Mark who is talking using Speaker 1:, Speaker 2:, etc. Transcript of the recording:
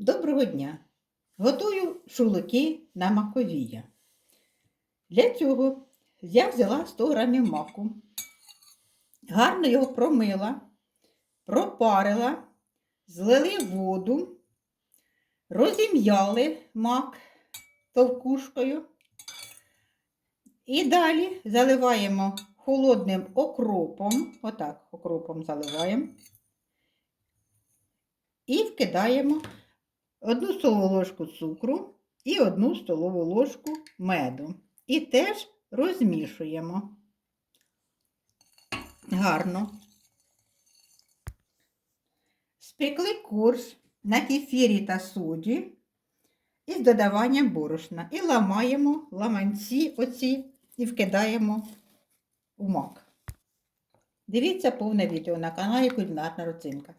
Speaker 1: Доброго дня! Готую шулики на маковія. Для цього я взяла 100 грамів маку, гарно його промила, пропарила, злили воду, розім'яли мак товкушкою. І далі заливаємо холодним окропом, отак окропом заливаємо. І вкидаємо одну столову ложку цукру і одну столову ложку меду. І теж розмішуємо гарно. Спекли корж на кефірі та соді із додаванням борошна. І ламаємо ламанці оці і вкидаємо у мак. Дивіться повне відео на каналі Кулінарна Родзинка.